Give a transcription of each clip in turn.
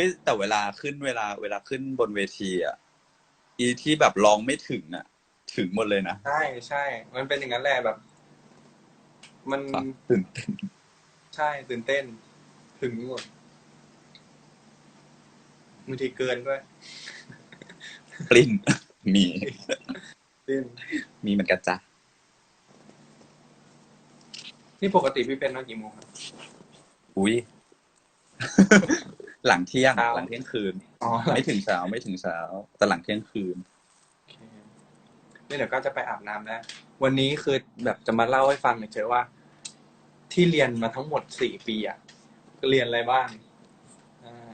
ฮ้ยแต่เวลาขึ้นเวลาเวลาขึ้นบนเวทีอะอีที่แบบร้องไม่ถึงอะ ถึงหมดเลยนะ ใช่ใช่ มันเป็นอย่างนั้นแหละแบบ มันตื่นเต้นใช่ตื่นเต้น ถึงหมดบางทีเกินด้วยปลิ้นมีเต้นมีเหมือนกันจ้ะนี่ปกติพี่เป็นนอนกี่โมงครับ อุ้ย หลังเที่ยงเช้าหลังเที่ยงคืน อ๋อไม่ถึงเช้าไม่ถึงเช้า แต่หลังเที่ยงคืนโอเคนี่เดี๋ยวก็จะไปอาบน้ำแล้ววันนี้คือแบบจะมาเล่าให้ฟังเฉยๆว่า ที่เรียนมาทั้งหมดสี่ปีอะก็เรียนอะไรบ้างอ่า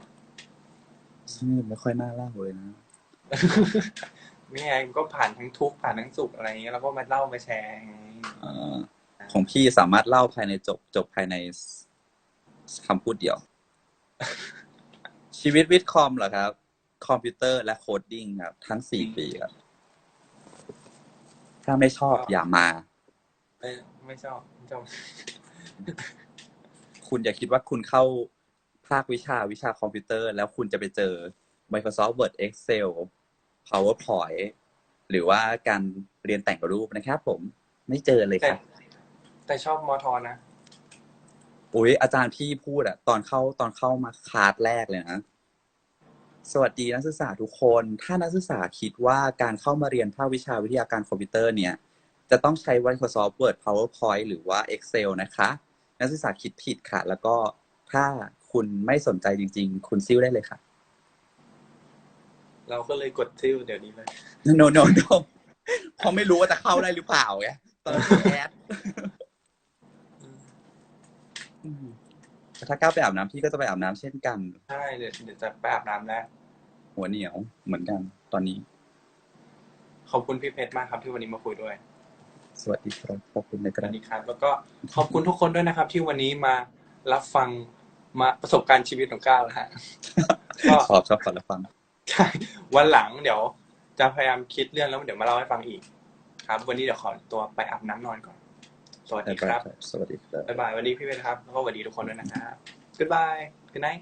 ไม่ค่อยน่าเล่าเลยนะนี่ไงก็ผ่านทั้งทุกข์ผ่านทั้งสุขอะไรอย่างเงี้ยแล้วก็มาเล่ามาแชร์ไงเอ่อของพี่สามารถเล่าภายในจบจบภายในคำพูดเดียว ชีวิตวิทย์คอมเหรอครับ คอมพิวเตอร์และโคดดิ้งครับ ทั้งสี่ปีครับ ถ้าไม่ชอบอย่ามาเอ้ยไม่ชอบไม่ชอบ คุณอย่าคิดว่าคุณเข้าภาควิชาวิชาคอมพิวเตอร์ แล้วคุณจะไปเจอ Microsoft Word Excel PowerPoint หรือว่าการเรียนแต่งรูปนะครับผมไม่เจอเลยแต่ครับ แต่ชอบมอทอนะ อุ้ยอาจารย์พี่พูดอะตอนเข้าตอนเข้ามาคลาสแรกเลยนะสวัสดีนักศึกษาทุกคน ถ้านักศึกษาคิดว่าการเข้ามาเรียนภาควิชาวิทยาการคอมพิวเตอร์เนี่ย จะต้องใช้ Microsoft Word PowerPoint หรือว่า Excel นะคะ นักศึกษาคิดผิดค่ะ แล้วก็ถ้าคุณไม่สนใจจริง ๆ คุณซิ้วได้เลยค่ะ เราก็เลยกดซิ่วเดี๋ยวนี้เลย no no no เพราะไม่รู้ว่าจะเข้าได้หรือเปล่าไงตอนที่แอดอืมแต่ ถ้าก้าวไปอาบน้ำพี่ก็จะไปอาบน้ำเช่นกัน ใช่เดี๋ยวเดี๋ยวจะไปอาบน้ำแล้ว หัวเหนียวเหมือนกันตอนนี้ ขอบคุณพี่เพชรมากครับที่วันนี้มาคุยด้วยสวัสดีครับขอบคุณนะคสรัวับสดีครับ แล้วก็ขอบคุณทุกคนด้วยนะครับ ที่วันนี้มารับฟังมาประสบการณ์ชีวิตของก้าวนะฮะ ก็ ชอบชอบฟังแล้วฟังใช่วันหลังเดี๋ยวจะพยายามคิดเรื่องแล้วเดี๋ยวมาเล่าให้ฟังอีก ครับ วันนี้เดี๋ยวขอตัวไปอาบน้ำนอนก่อน สวัสดีครับ สวัสดีครับบ๊ายบายสวัสดีพี่เพชรครับแล้วก็สวัสดีทุกคนด้วยนะครับ goodbye good night